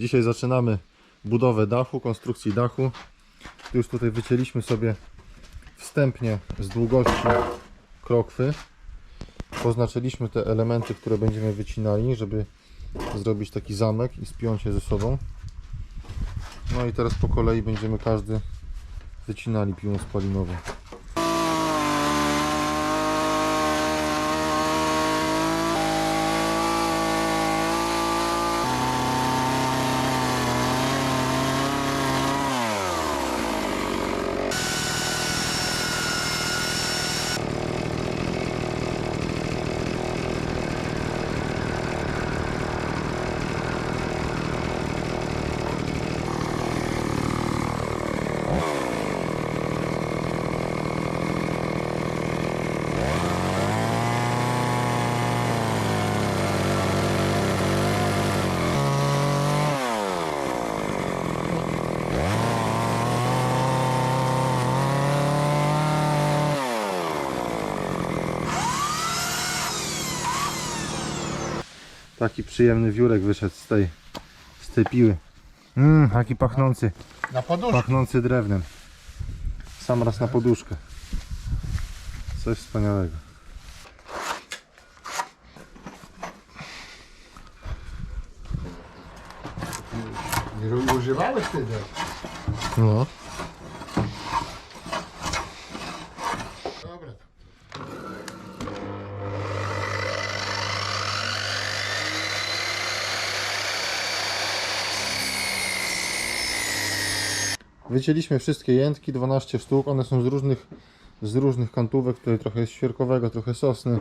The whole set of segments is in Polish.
Dzisiaj zaczynamy budowę dachu, konstrukcji dachu. Już tutaj wycięliśmy sobie wstępnie z długości krokwy. Poznaczyliśmy te elementy, które będziemy wycinali, żeby zrobić taki zamek i spiąć je ze sobą. No i teraz po kolei będziemy każdy wycinali piłą spalinową. Taki przyjemny wiórek wyszedł z tej, z tej piły. Mmm, jaki pachnący, Na poduszkę. pachnący drewnem. Sam raz na poduszkę. Coś wspaniałego. Nie używałeś wtedy. No. Wycięliśmy wszystkie jętki, 12 sztuk. One są z różnych, z różnych kantówek. Tutaj trochę jest świerkowego, trochę sosny.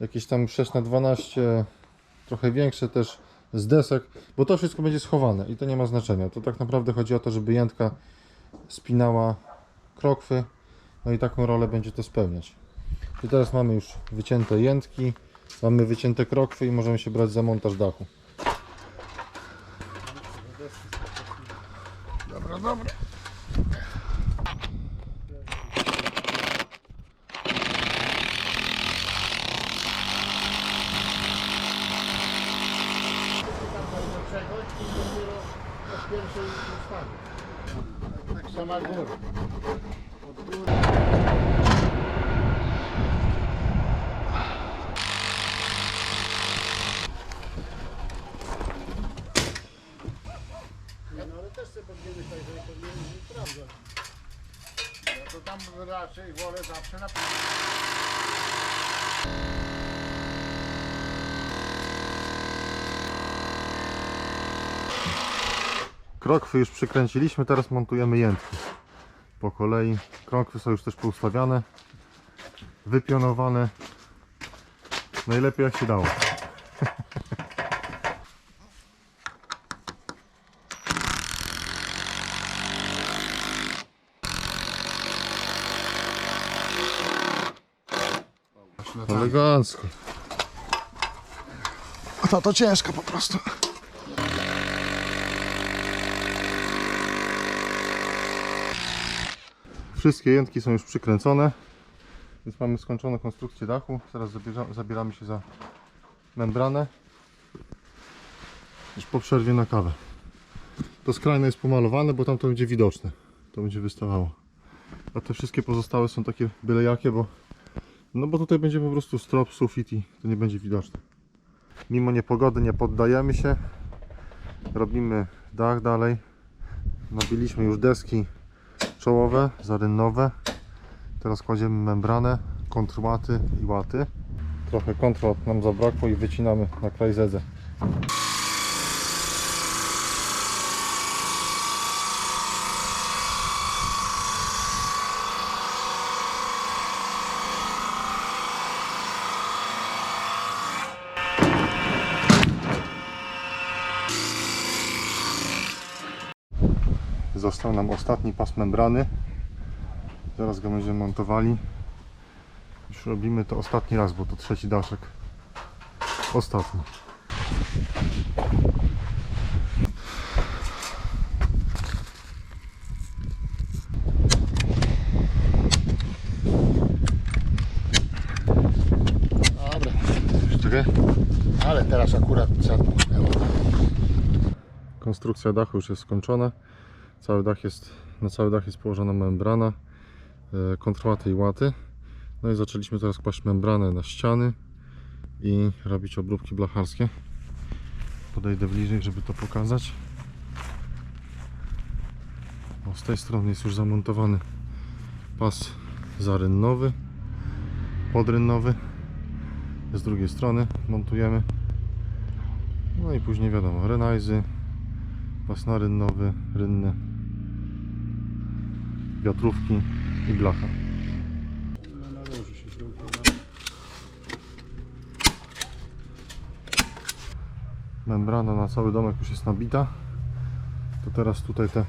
Jakieś tam 6 na 12 trochę większe też z desek, bo to wszystko będzie schowane i to nie ma znaczenia. To tak naprawdę chodzi o to, żeby jętka spinała krokwy. No i taką rolę będzie to spełniać. I teraz mamy już wycięte jętki, mamy wycięte krokwy i możemy się brać za montaż dachu. Dobra, dobra. Tak sama góra. No ale też sobie podjemy tak, że powinien być prawda. Ja to tam raczej wolę zawsze na Krokwy już przykręciliśmy, teraz montujemy jętki. Po kolei krokwy są już też poustawiane, wypionowane. Najlepiej jak się dało. Elegancko. To to ciężko po prostu. Wszystkie jętki są już przykręcone. Więc mamy skończoną konstrukcję dachu. Teraz zabierza, zabieramy się za membranę. Już po przerwie na kawę. To skrajne jest pomalowane, bo tam to będzie widoczne. To będzie wystawało. A te wszystkie pozostałe są takie byle jakie, bo no bo tutaj będzie po prostu strop, sufit i to nie będzie widoczne. Mimo niepogody nie poddajemy się. Robimy dach dalej. Nabiliśmy już deski czołowe, zarynowe. Teraz kładziemy membranę, kontrłaty i łaty. Trochę kontrat nam zabrakło i wycinamy na kraj zedze. Został nam ostatni pas membrany. Zaraz go będziemy montowali. Już robimy to ostatni raz, bo to trzeci daszek. Ostatni. Dobra. Czekaj. Ale teraz akurat zadmuchnęło. Konstrukcja dachu już jest skończona. Cały dach jest, na cały dach jest położona membrana e, kontrłaty i łaty. No i zaczęliśmy teraz kłaść membranę na ściany i robić obróbki blacharskie. Podejdę bliżej, żeby to pokazać. O, z tej strony jest już zamontowany pas zarynnowy, podrynnowy. Z drugiej strony montujemy. No i później wiadomo, renajzy, pas narynnowy, rynny, wiatrówki i blacha. Membrana na cały domek już jest nabita. To teraz tutaj te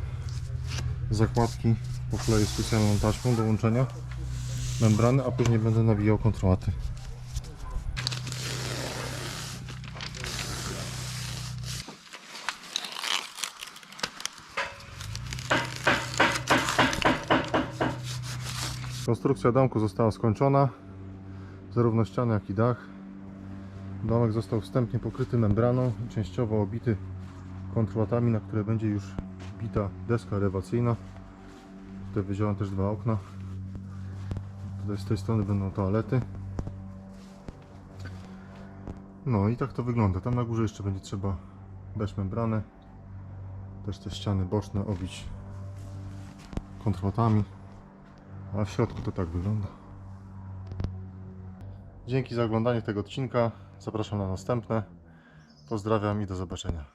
zakładki pokleję specjalną taśmą do łączenia membrany, a później będę nawijał kontrolaty. Konstrukcja domku została skończona. Zarówno ściany, jak i dach. Domek został wstępnie pokryty membraną i częściowo obity kontrłatami, na które będzie już bita deska elewacyjna. Tutaj wyziąłem też dwa okna. Tutaj z tej strony będą toalety. No i tak to wygląda. Tam na górze jeszcze będzie trzeba dać membranę. Też te ściany boczne obić kontrłatami. A w środku to tak wygląda. Dzięki za oglądanie tego odcinka. Zapraszam na następne. Pozdrawiam i do zobaczenia.